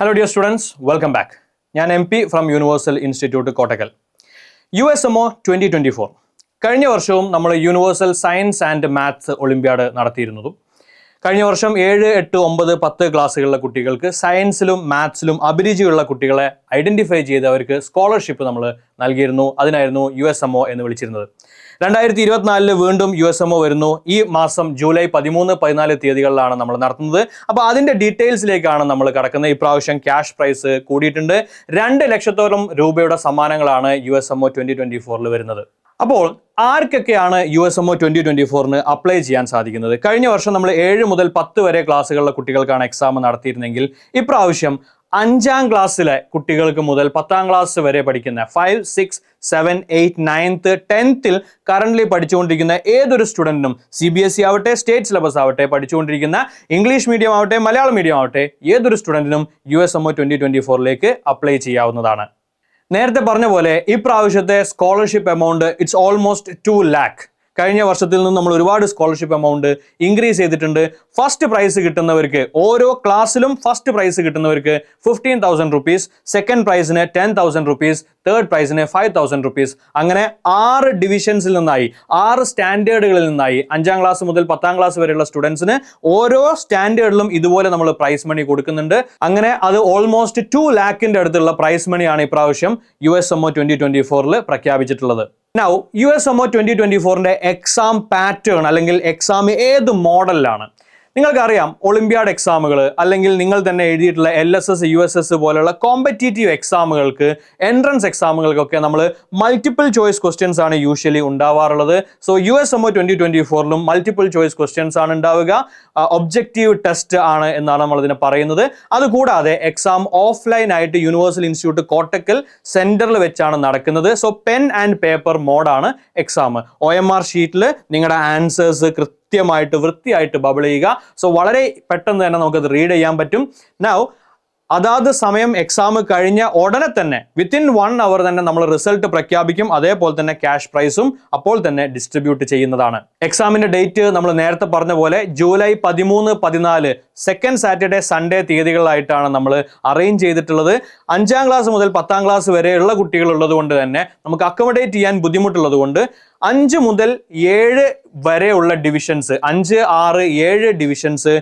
Hello dear students welcome back ഞാൻ M P from universal institute Kottakkal U S M O twenty twenty four കഴിഞ്ഞ വർഷവും നമ്മൾ universal science and maths olympiad നടത്തിയിരുന്നതും. കഴിഞ്ഞ വർഷം ഏഴ് എട്ട് ഒമ്പത് പത്ത് ക്ലാസ്സുകളിലെ കുട്ടികൾക്ക് സയൻസിലും മാത്സിലും അഭിരുചിയുള്ള കുട്ടികളെ ഐഡന്റിഫൈ ചെയ്ത് അവർക്ക് സ്കോളർഷിപ്പ് നമ്മൾ നൽകിയിരുന്നു. അതിനായിരുന്നു യു എസ് എം ഒ എന്ന് വിളിച്ചിരുന്നത്. രണ്ടായിരത്തി ഇരുപത്തിനാലിൽ വീണ്ടും യു എസ് എം ഒ വരുന്നു. ഈ മാസം ജൂലൈ പതിമൂന്ന് പതിനാല് തീയതികളിലാണ് നമ്മൾ നടത്തുന്നത്. അപ്പോൾ അതിന്റെ ഡീറ്റെയിൽസിലേക്കാണ് നമ്മൾ കടക്കുന്നത്. ഇപ്രാവശ്യം ക്യാഷ് പ്രൈസ് കൂടിയിട്ടുണ്ട്. രണ്ട് ലക്ഷത്തോളം രൂപയുടെ സമ്മാനങ്ങളാണ് U S M O twenty twenty ഫോറിൽ വരുന്നത്. അപ്പോൾ ആർക്കൊക്കെയാണ് U S M O twenty twenty ഫോറിന് apply ചെയ്യാൻ സാധിക്കുന്നത്? കഴിഞ്ഞ വർഷം നമ്മൾ ഏഴ് മുതൽ പത്ത് വരെ ക്ലാസ്സുകളിലെ കുട്ടികൾക്കാണ് എക്സാം നടത്തിയിരുന്നെങ്കിൽ ഇപ്രാവശ്യം അഞ്ചാം ക്ലാസ്സിലെ കുട്ടികൾക്ക് മുതൽ പത്താം ക്ലാസ് വരെ പഠിക്കുന്ന five six seven eight ninth ടെൻത്തിൽ currently പഠിച്ചുകൊണ്ടിരിക്കുന്ന ഏതൊരു സ്റ്റുഡന്റിനും സി ബി എസ് ഇ ആവട്ടെ സ്റ്റേറ്റ് സിലബസ് ആവട്ടെ പഠിച്ചുകൊണ്ടിരിക്കുന്ന ഇംഗ്ലീഷ് മീഡിയം ആവട്ടെ മലയാളം മീഡിയം ആവട്ടെ ഏതൊരു സ്റ്റുഡന്റിനും U S M O twenty ഫോറിലേക്ക് apply ചെയ്യാവുന്നതാണ്. നേരത്തെ പറഞ്ഞ പോലെ ഇപ്രാവശ്യത്തെ പ്രാവശ്യത്തെ scholarship amount it's almost two lakh കഴിഞ്ഞ വർഷത്തിൽ നിന്ന് നമ്മൾ ഒരുപാട് സ്കോളർഷിപ്പ് എമൗണ്ട് ഇൻക്രീസ് ചെയ്തിട്ടുണ്ട്. ഫസ്റ്റ് പ്രൈസ് കിട്ടുന്നവർക്ക് ഓരോ ക്ലാസ്സിലും ഫസ്റ്റ് പ്രൈസ് കിട്ടുന്നവർക്ക് ഫിഫ്റ്റീൻ തൗസൻഡ് റുപ്പീസ് സെക്കൻഡ് പ്രൈസിന് ടെൻ തൗസൻഡ് റുപ്പീസ് തേർഡ് പ്രൈസിന് ഫൈവ് തൗസൻഡ് റുപ്പീസ് അങ്ങനെ ആറ് ഡിവിഷൻസിൽ നിന്നായി ആറ് സ്റ്റാൻഡേർഡുകളിൽ നിന്നായി അഞ്ചാം ക്ലാസ് മുതൽ പത്താം ക്ലാസ് വരെയുള്ള സ്റ്റുഡൻസിന് ഓരോ സ്റ്റാൻഡേർഡിലും ഇതുപോലെ നമ്മൾ പ്രൈസ് മണി കൊടുക്കുന്നുണ്ട്. അങ്ങനെ അത് ഓൾമോസ്റ്റ് ടു ലാക്കിന്റെ അടുത്തുള്ള പ്രൈസ് മണിയാണ് ഇപ്രാവശ്യം U S M O twenty twenty ഫോറിൽ പ്രഖ്യാപിച്ചിട്ടുള്ളത്. Now U S M O twenty twenty ഫോറിന്റെ എക്സാം പാറ്റേൺ അല്ലെങ്കിൽ എക്സാം ഏത് മോഡലിലാണ് നിങ്ങൾക്കറിയാം ഒളിമ്പ്യാഡ് എക്സാമുകൾ അല്ലെങ്കിൽ നിങ്ങൾ തന്നെ എഴുതിയിട്ടുള്ള L S S U S S പോലുള്ള കോമ്പറ്റേറ്റീവ് എക്സാമുകൾക്ക് എൻട്രൻസ് എക്സാമുകൾക്കൊക്കെ നമ്മൾ മൾട്ടിപ്പിൾ ചോയ്സ് ക്വസ്റ്റ്യൻസ് ആണ് usually ഉണ്ടാവാറുള്ളത്. So U S M O twenty twenty ഫോറിലും multiple choice questions ആണ് ഉണ്ടാവുക. ഒബ്ജക്റ്റീവ് ടെസ്റ്റ് ആണ് എന്നാണ് നമ്മൾ ഇതിനെ പറയുന്നത്. അതുകൂടാതെ എക്സാം ഓഫ്ലൈൻ ആയിട്ട് യൂണിവേഴ്സൽ ഇൻസ്റ്റിറ്റ്യൂട്ട് കോട്ടക്കൽ സെന്ററിൽ വെച്ചാണ് നടക്കുന്നത്. സോ പെൻ ആൻഡ് പേപ്പർ മോഡാണ് എക്സാം ഒ എം ആർ ഷീറ്റിൽ നിങ്ങളുടെ ആൻസേഴ്സ് കൃത്യമായിട്ട് വൃത്തിയായിട്ട് ബബിൾ ചെയ്യുക. സോ വളരെ പെട്ടെന്ന് തന്നെ നമുക്കത് റീഡ് ചെയ്യാൻ പറ്റും. നൗ അതാത് സമയം എക്സാം കഴിഞ്ഞ ഉടനെ തന്നെ വിത്തിൻ വൺ അവർ തന്നെ നമ്മൾ റിസൾട്ട് പ്രഖ്യാപിക്കും. അതേപോലെ തന്നെ ക്യാഷ് പ്രൈസും അപ്പോൾ തന്നെ ഡിസ്ട്രിബ്യൂട്ട് ചെയ്യുന്നതാണ്. എക്സാമിന്റെ ഡേറ്റ് നമ്മൾ നേരത്തെ പറഞ്ഞ പോലെ ജൂലൈ പതിമൂന്ന് പതിനാല് സെക്കൻഡ് സാറ്റർഡേ സൺഡേ തീയതികളിലായിട്ടാണ് നമ്മൾ അറേഞ്ച് ചെയ്തിട്ടുള്ളത്. അഞ്ചാം ക്ലാസ് മുതൽ പത്താം ക്ലാസ് വരെയുള്ള കുട്ടികൾ കൊണ്ട് തന്നെ നമുക്ക് അക്കോമഡേറ്റ് ചെയ്യാൻ ബുദ്ധിമുട്ടുള്ളത് കൊണ്ട് അഞ്ച് മുതൽ ഏഴ് വരെയുള്ള ഡിവിഷൻസ് അഞ്ച് ആറ് ഏഴ് ഡിവിഷൻസ്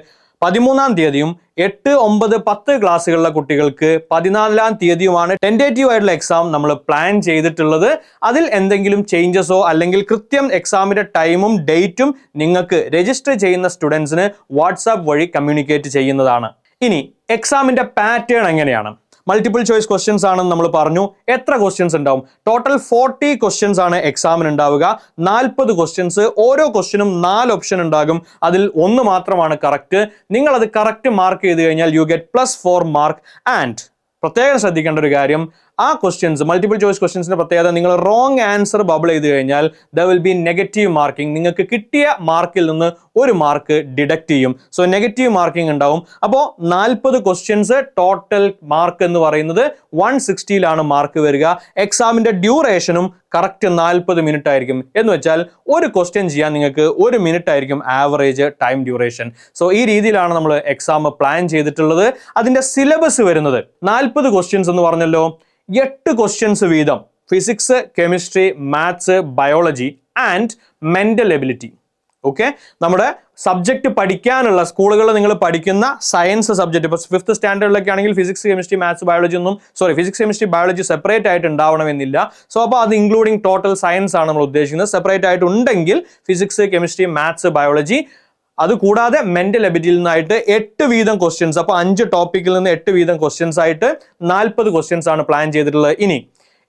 പതിമൂന്നാം തീയതിയും എട്ട് ഒമ്പത് പത്ത് ക്ലാസ്സുകളിലെ കുട്ടികൾക്ക് പതിനാലാം തീയതിയുമാണ് ടെന്റേറ്റീവ് ആയിട്ടുള്ള എക്സാം നമ്മൾ പ്ലാൻ ചെയ്തിട്ടുള്ളത്. അതിൽ എന്തെങ്കിലും ചേഞ്ചസോ അല്ലെങ്കിൽ കൃത്യം എക്സാമിന്റെ ടൈമും ഡേറ്റും നിങ്ങൾക്ക് രജിസ്റ്റർ ചെയ്യുന്ന സ്റ്റുഡൻസിന് വാട്സാപ്പ് വഴി കമ്മ്യൂണിക്കേറ്റ് ചെയ്യുന്നതാണ്. ഇനി എക്സാമിന്റെ പാറ്റേൺ എങ്ങനെയാണ്? മൾട്ടിപ്പിൾ ചോയ്സ് ക്വസ്റ്റ്യൻസ് ആണെന്ന് നമ്മൾ പറഞ്ഞു. എത്ര ക്വസ്റ്റ്യൻസ് ഉണ്ടാവും? ടോട്ടൽ ഫോർട്ടി ക്വസ്റ്റ്യൻസ് ആണ് എക്സാമിന് ഉണ്ടാവുക. നാൽപ്പത് ക്വസ്റ്റ്യൻസ് ഓരോ ക്വസ്റ്റ്യനും നാല് ഓപ്ഷൻ ഉണ്ടാകും. അതിൽ ഒന്ന് മാത്രമാണ് കറക്റ്റ് നിങ്ങൾ അത് കറക്റ്റ് മാർക്ക് ചെയ്ത് കഴിഞ്ഞാൽ you get plus four mark and പ്രത്യേകം ശ്രദ്ധിക്കേണ്ട ഒരു കാര്യം ആ ക്വസ്റ്റ്യൻസ് മൾട്ടിപ്പിൾ ചോയ്സ് ക്വസ്റ്റ്യൻസിന്റെ പ്രത്യേകത നിങ്ങൾ റോങ് ആൻസർ ബബിൾ ചെയ്ത് കഴിഞ്ഞാൽ there will be negative marking നിങ്ങൾക്ക് കിട്ടിയ മാർക്കിൽ നിന്ന് ഒരു മാർക്ക് ഡിഡക്ട് ചെയ്യും. സോ നെഗറ്റീവ് മാർക്കിംഗ് ഉണ്ടാവും. അപ്പോൾ നാൽപ്പത് ക്വസ്റ്റ്യൻസ് ടോട്ടൽ മാർക്ക് എന്ന് പറയുന്നത് വൺ സിക്സ്റ്റിയിലാണ് മാർക്ക് വരിക. എക്സാമിന്റെ ഡ്യൂറേഷനും കറക്റ്റ് നാൽപ്പത് മിനിറ്റ് ആയിരിക്കും. എന്ന് വെച്ചാൽ ഒരു ക്വസ്റ്റ്യൻ ചെയ്യാൻ നിങ്ങൾക്ക് ഒരു മിനിറ്റ് ആയിരിക്കും ആവറേജ് ടൈം ഡ്യൂറേഷൻ സോ ഈ രീതിയിലാണ് നമ്മൾ എക്സാം പ്ലാൻ ചെയ്തിട്ടുള്ളത്. അതിന്റെ സിലബസ് വരുന്നത്. നാൽപ്പത് ക്വസ്റ്റ്യൻസ് എന്ന് പറഞ്ഞല്ലോ. എട്ട് ക്വസ്റ്റ്യൻസ് വീതം. Physics chemistry maths biology and mental ability okay നമ്മുടെ സബ്ജക്റ്റ് പഠിക്കാനുള്ള സ്കൂളുകളിൽ നിങ്ങൾ പഠിക്കുന്ന സയൻസ് സബ്ജക്റ്റ് ഇപ്പോൾ ഫിഫ്ത്ത് സ്റ്റാൻഡേർഡിലൊക്കെ ആണെങ്കിൽ ഫിസിക്സ് കെമിസ്ട്രി മാത്സ് ബയോളജി ഒന്നും sorry physics chemistry biology separate ആയിട്ട് ഉണ്ടാവണമെന്നില്ല. സോ അപ്പോൾ അത് ഇൻക്ലൂഡിങ് ടോട്ടൽ സയൻസ് ആണ് നമ്മൾ ഉദ്ദേശിക്കുന്നത്. സെപ്പറേറ്റ് ആയിട്ട് ഉണ്ടെങ്കിൽ ഫിസിക്സ് കെമിസ്ട്രി മാത്സ് ബയോളജി അത് കൂടാതെ മെന്റൽ എബിലിറ്റിയിൽ നിന്നായിട്ട് എട്ട് വീതം ക്വസ്റ്റ്യൻസ് അപ്പോൾ അഞ്ച് ടോപ്പിക്കിൽ നിന്ന് എട്ട് വീതം ക്വസ്റ്റ്യൻസ് ആയിട്ട് നാൽപ്പത് ക്വസ്റ്റ്യൻസ് ആണ് പ്ലാൻ ചെയ്തിട്ടുള്ളത്. ഇനി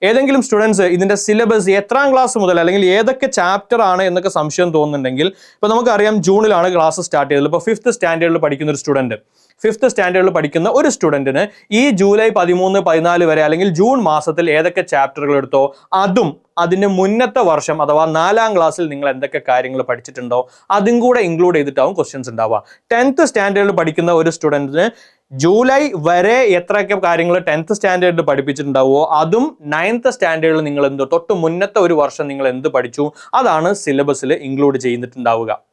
ഏതെങ്കിലും സ്റ്റുഡൻസ് ഇതിന്റെ സിലബസ് എത്രാം ക്ലാസ് മുതൽ അല്ലെങ്കിൽ ഏതൊക്കെ ചാപ്റ്റർ ആണ് എന്നൊക്കെ സംശയം തോന്നുന്നുണ്ടെങ്കിൽ ഇപ്പൊ നമുക്കറിയാം ജൂണിലാണ് ക്ലാസ് സ്റ്റാർട്ട് ചെയ്തത്. ഇപ്പോൾ ഫിഫ്ത്ത് സ്റ്റാൻഡേർഡിൽ പഠിക്കുന്ന ഒരു സ്റ്റുഡന്റ് ഫിഫ്ത്ത് സ്റ്റാൻഡേർഡിൽ പഠിക്കുന്ന ഒരു സ്റ്റുഡന്റിന് ഈ ജൂലൈ പതിമൂന്ന് പതിനാല് വരെ അല്ലെങ്കിൽ ജൂൺ മാസത്തിൽ ഏതൊക്കെ ചാപ്റ്ററുകൾ എടുത്തോ അതും അതിന് മുന്നത്തെ വർഷം അഥവാ നാലാം ക്ലാസ്സിൽ നിങ്ങൾ എന്തൊക്കെ കാര്യങ്ങൾ പഠിച്ചിട്ടുണ്ടോ അതും കൂടെ ഇൻക്ലൂഡ് ചെയ്തിട്ടാവും ക്വസ്റ്റ്യൻസ് ഉണ്ടാവുക. ടെൻത്ത് സ്റ്റാൻഡേർഡിൽ പഠിക്കുന്ന ഒരു സ്റ്റുഡന്റിന് ജൂലൈ വരെ എത്രയൊക്കെ കാര്യങ്ങൾ ടെൻത്ത് സ്റ്റാൻഡേർഡിൽ പഠിപ്പിച്ചിട്ടുണ്ടാവുമോ അതും നയൻത്ത് സ്റ്റാൻഡേർഡിൽ നിങ്ങൾ എന്തോ തൊട്ട് മുന്നത്തെ ഒരു വർഷം നിങ്ങൾ എന്ത് പഠിച്ചു? അതാണ് സിലബസിൽ ഇൻക്ലൂഡ് ചെയ്തിട്ടുണ്ടാവുക.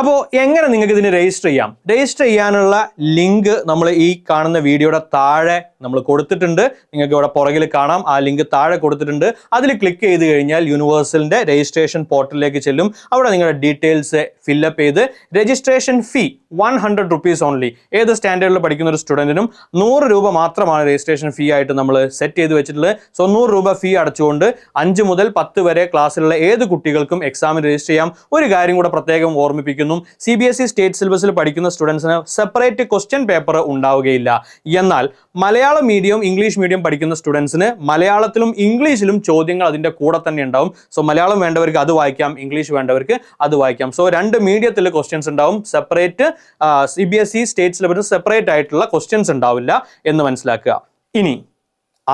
അപ്പോൾ എങ്ങനെ നിങ്ങൾക്ക് ഇതിന് രജിസ്റ്റർ ചെയ്യാം? രജിസ്റ്റർ ചെയ്യാനുള്ള ലിങ്ക് നമ്മൾ ഈ കാണുന്ന വീഡിയോയുടെ താഴെ നമ്മൾ കൊടുത്തിട്ടുണ്ട്. നിങ്ങൾക്ക് ഇവിടെ പുറകിൽ കാണാം. ആ ലിങ്ക് താഴെ കൊടുത്തിട്ടുണ്ട്. അതിൽ ക്ലിക്ക് ചെയ്ത് കഴിഞ്ഞാൽ യൂണിവേഴ്സലിന്റെ രജിസ്ട്രേഷൻ പോർട്ടലിലേക്ക് ചെല്ലും. അവിടെ നിങ്ങളുടെ ഡീറ്റെയിൽസ് ഫില്ലപ്പ് ചെയ്ത് registration fee one hundred rupees only ഏത് സ്റ്റാൻഡേർഡിൽ പഠിക്കുന്ന ഒരു സ്റ്റുഡന്റിനും നൂറ് രൂപ മാത്രമാണ് രജിസ്ട്രേഷൻ ഫീ ആയിട്ട് നമ്മൾ സെറ്റ് ചെയ്ത് വെച്ചിട്ടുള്ളത്. സോ നൂറ് രൂപ ഫീ അടച്ചുകൊണ്ട് അഞ്ച് മുതൽ പത്ത് വരെ ക്ലാസ്സിലുള്ള ഏത് കുട്ടികൾക്കും എക്സാമിന് രജിസ്റ്റർ ചെയ്യാം. ഒരു കാര്യം കൂടെ പ്രത്യേകം ഓർമ്മിപ്പിക്കുന്നു C B S E state സിലബസിൽ പഠിക്കുന്ന സ്റ്റുഡൻസിന് സെപ്പറേറ്റ് ക്വസ്റ്റ്യൻ പേപ്പർ ഉണ്ടാവുകയില്ല. എന്നാൽ മലയാള മീഡിയം ഇംഗ്ലീഷ് മീഡിയം പഠിക്കുന്ന സ്റ്റുഡൻസിന് മലയാളത്തിലും ഇംഗ്ലീഷിലും ചോദ്യങ്ങൾ അതിന്റെ കൂടെ തന്നെ ഉണ്ടാവും. സോ മലയാളം വേണ്ടവർക്ക് അത് വായിക്കാം ഇംഗ്ലീഷ് വേണ്ടവർക്ക് അത് വായിക്കാം. സോ രണ്ട് മീഡിയത്തിൽ ക്വസ്റ്റ്യൻസ് ഉണ്ടാവും. Separate C B S E state സിലബസിന് separate ആയിട്ടുള്ള ക്വസ്റ്റ്യൻസ് ഉണ്ടാവില്ല എന്ന് മനസ്സിലാക്കുക. ഇനി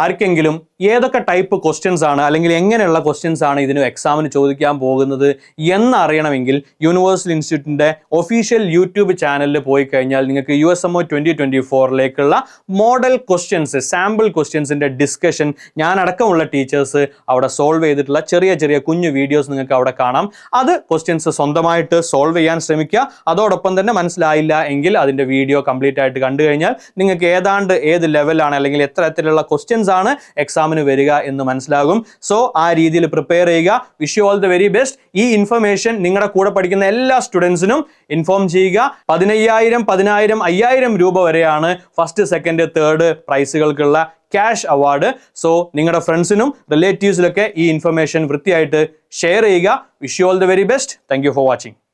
ആർക്കെങ്കിലും ഏതൊക്കെ ടൈപ്പ് ക്വസ്റ്റ്യൻസ് ആണ് അല്ലെങ്കിൽ എങ്ങനെയുള്ള ക്വസ്റ്റ്യൻസ് ആണ് ഇതിന് എക്സാമിന് ചോദിക്കാൻ പോകുന്നത് എന്നറിയണമെങ്കിൽ യൂണിവേഴ്സൽ ഇൻസ്റ്റിറ്റ്യൂട്ടിന്റെ ഒഫീഷ്യൽ യൂട്യൂബ് ചാനലിൽ പോയി കഴിഞ്ഞാൽ നിങ്ങൾക്ക് U S M O twenty twenty ഫോറിലേക്കുള്ള model questions sample ക്വസ്റ്റ്യൻസിന്റെ ഡിസ്കഷൻ ഞാൻ അടക്കമുള്ള ടീച്ചേഴ്സ് അവിടെ സോൾവ് ചെയ്തിട്ടുള്ള ചെറിയ ചെറിയ കുഞ്ഞു വീഡിയോസ് നിങ്ങൾക്ക് അവിടെ കാണാം. അത് ക്വസ്റ്റ്യൻസ് സ്വന്തമായിട്ട് സോൾവ് ചെയ്യാൻ ശ്രമിക്കുക. അതോടൊപ്പം തന്നെ മനസ്സിലായില്ല എങ്കിൽ അതിന്റെ വീഡിയോ കംപ്ലീറ്റ് ആയിട്ട് കണ്ടു കഴിഞ്ഞാൽ നിങ്ങൾക്ക് ഏതാണ്ട് ഏത് ലെവലാണ് അല്ലെങ്കിൽ എത്ര തരത്തിലുള്ള ക്വസ്റ്റ്യൻസ് ആണ്. എക്സാമിന് വരിക എന്ന് മനസ്സിലാകും. സോ ആ രീതിയിൽ പ്രിപ്പയർ ചെയ്യുക. Wish you all the very best ഈ ഇൻഫർമേഷൻ നിങ്ങളുടെ കൂടെ പഠിക്കുന്ന എല്ലാ സ്റ്റുഡൻസിനും ഇൻഫോം ചെയ്യുക. പതിനയ്യായിരം പതിനായിരം അയ്യായിരം രൂപ വരെയാണ് ഫസ്റ്റ് സെക്കൻഡ് തേർഡ് പ്രൈസുകൾക്കുള്ള ക്യാഷ് അവാർഡ് സോ നിങ്ങളുടെ ഫ്രണ്ട്സിനും റിലേറ്റീവ്സിലൊക്കെ ഈ ഇൻഫർമേഷൻ വൃത്തിയായിട്ട് ഷെയർ ചെയ്യുക. Wish you all the very best thank for watching